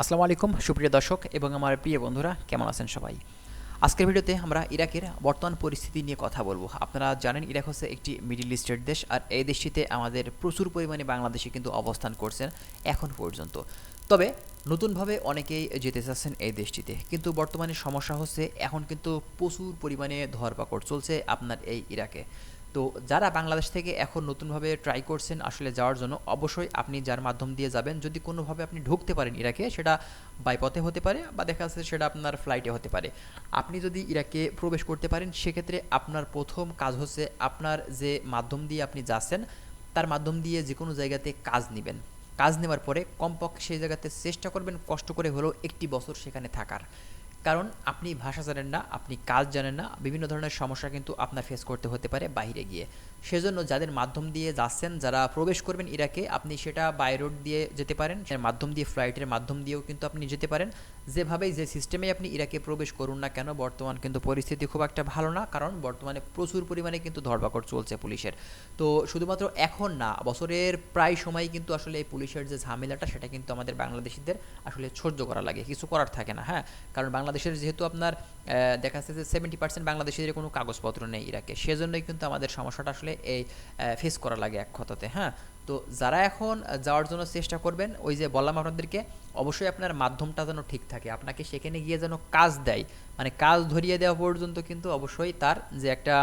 আসসালামু আলাইকুম, সুপ্রিয় দর্শক এবং আমার প্রিয় বন্ধুরা, কেমন আছেন সবাই? আজকের ভিডিওতে আমরা ইরাকের বর্তমান পরিস্থিতি নিয়ে কথা বলব। আপনারা জানেন, ইরাক হচ্ছে একটি মিডিল ইস্টের দেশ, আর এই দেশটিতে আমাদের প্রচুর পরিমাণে বাংলাদেশি কিন্তু অবস্থান করছেন এখন পর্যন্ত। তবে নতুনভাবে অনেকেই যেতে চাচ্ছেন এই দেশটিতে, কিন্তু বর্তমানে সমস্যা হচ্ছে এখন কিন্তু প্রচুর পরিমাণে ধরপাকড় চলছে আপনার এই ইরাকে। তো যারা বাংলাদেশ থেকে এখন নতুনভাবে ট্রাই করছেন আসলে যাওয়ার জন্য, অবশ্যই আপনি যার মাধ্যম দিয়ে যাবেন, যদি কোনোভাবে আপনি ঢুকতে পারেন ইরাকে, সেটা বাইপথে হতে পারে বা দেখা যাচ্ছে সেটা আপনার ফ্লাইটে হতে পারে। আপনি যদি ইরাকে প্রবেশ করতে পারেন, সেক্ষেত্রে আপনার প্রথম কাজ হচ্ছে আপনার যে মাধ্যম দিয়ে আপনি যাচ্ছেন, তার মাধ্যম দিয়ে যে কোনো জায়গাতে কাজ নেবেন। কাজ নেওয়ার পরে কমপক্ষে সেই জায়গাতে চেষ্টা করবেন কষ্ট করে হলেও একটি বছর সেখানে থাকার। কারণ আপনি ভাষা জানেন না, আপনি কাজ জানেন না, বিভিন্ন ধরনের সমস্যা কিন্তু আপনার ফেস করতে হতে পারে বাইরে গিয়ে। সেজন্য যাদের মাধ্যম দিয়ে যাচ্ছেন, যারা প্রবেশ করবেন ইরাকে, আপনি সেটা বাই রোড দিয়ে যেতে পারেন মাধ্যম দিয়ে ফ্লাইটের মাধ্যম দিয়েও কিন্তু আপনি যেতে পারেন। যেভাবেই যে সিস্টেমে আপনি ইরাকে প্রবেশ করুন না কেন, বর্তমান কিন্তু পরিস্থিতি খুব একটা ভালো না, কারণ বর্তমানে প্রচুর পরিমাণে কিন্তু ধরপাকড় চলছে পুলিশের। তো শুধুমাত্র এখন না, বছরের প্রায় সময় কিন্তু আসলে এই পুলিশের যে ঝামেলাটা, সেটা কিন্তু আমাদের বাংলাদেশিদের আসলে সহ্য করা লাগে, কিছু করার থাকে না হ্যাঁ? কারণ বাংলাদেশের যেহেতু আপনার দেখা যাচ্ছে যে সেভেন্টি পার্সেন্ট বাংলাদেশের কোনো কাগজপত্র নেই ইরাকে, সেজন্যই কিন্তু আমাদের সমস্যাটা আসলে এই ফেস করা লাগে এক কথাতে হ্যাঁ? তো যারা এখন যাওয়ার জন্য চেষ্টা করবেন, ওই যে বললাম আপনাদেরকে, অবশ্যই আপনার মাধ্যমটা যেন ঠিক থাকে। আপনাকে সেখানে গিয়ে যেন কাজ দেয়। মানে কাজ ধরিয়ে দেওয়া পর্যন্ত কিন্তু অবশ্যই তার যে একটা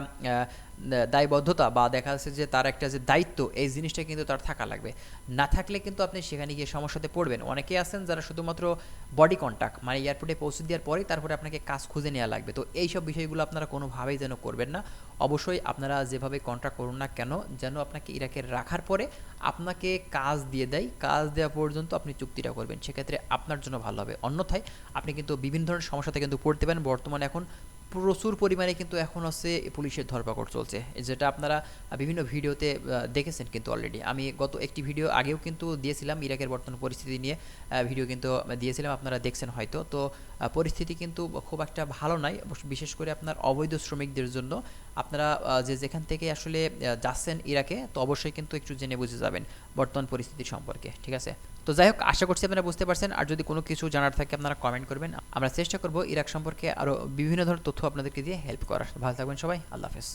দায়বদ্ধতা বা দেখা যাচ্ছে যে তার একটা যে দায়িত্ব, এই জিনিসটা কিন্তু তার থাকা লাগবে। না থাকলে কিন্তু আপনি সেখানে গিয়ে সমস্যাতে পড়বেন। অনেকে আছেন যারা শুধুমাত্র বডি কন্ট্যাক্ট মানে এয়ারপোর্টে পৌঁছে দেওয়ার পরেই তারপরে আপনাকে কাজ খুঁজে নেওয়া লাগবে। তো এই সব বিষয়গুলো আপনারা কোনোভাবেই যেন করবেন না। অবশ্যই আপনারা যেভাবে কন্ট্রাক্ট করুন না কেন, যেন আপনাকে ইরাকে রাখার পরে আপনাকে কাজ দিয়ে দেয়। কাজ দেওয়া পর্যন্ত আপনি চুক্তিটা করবেন। সেক্ষেত্রে আপনার জন্য ভালো হবে। অন্যথায় আপনি কিন্তু বিভিন্ন ধরনের সমস্যাতে কিন্তু পড়তে পারেন। বর্তমানে এখন প্রচুর পরিমাণে কিন্তু এখন হচ্ছে পুলিশের ধরপাকড় চলছে। যেটা আপনারা বিভিন্ন ভিডিওতে দেখেছেন কিন্তু অলরেডি আমি গত একটি ভিডিও আগেও কিন্তু দিয়েছিলাম ইরাকের বর্তমান পরিস্থিতি নিয়ে ভিডিও কিন্তু দিয়েছিলাম, আপনারা দেখছেন হয়তো। তো পরিস্থিতি কিন্তু খুব একটা ভালো নয় বিশেষ করে আপনার অবৈধ শ্রমিকদের জন্য। আপনারা যে যেখান থেকে আসলে যাচ্ছেন ইরাকে, তো অবশ্যই কিন্তু একটু জেনে বুঝে যাবেন বর্তমান পরিস্থিতি সম্পর্কে, ঠিক আছে? তো যাই হোক, আশা করছি আপনারা বুঝতে পারছেন। আর যদি কোনো কিছু জানার থাকে, আপনারা কমেন্ট করবেন। আমরা চেষ্টা করব ইরাক সম্পর্কে আরও বিভিন্ন ধরনের তথ্য আপনাদেরকে দিয়ে হেল্প করার ভালো থাকবেন সবাই। আল্লাহ হাফেজ।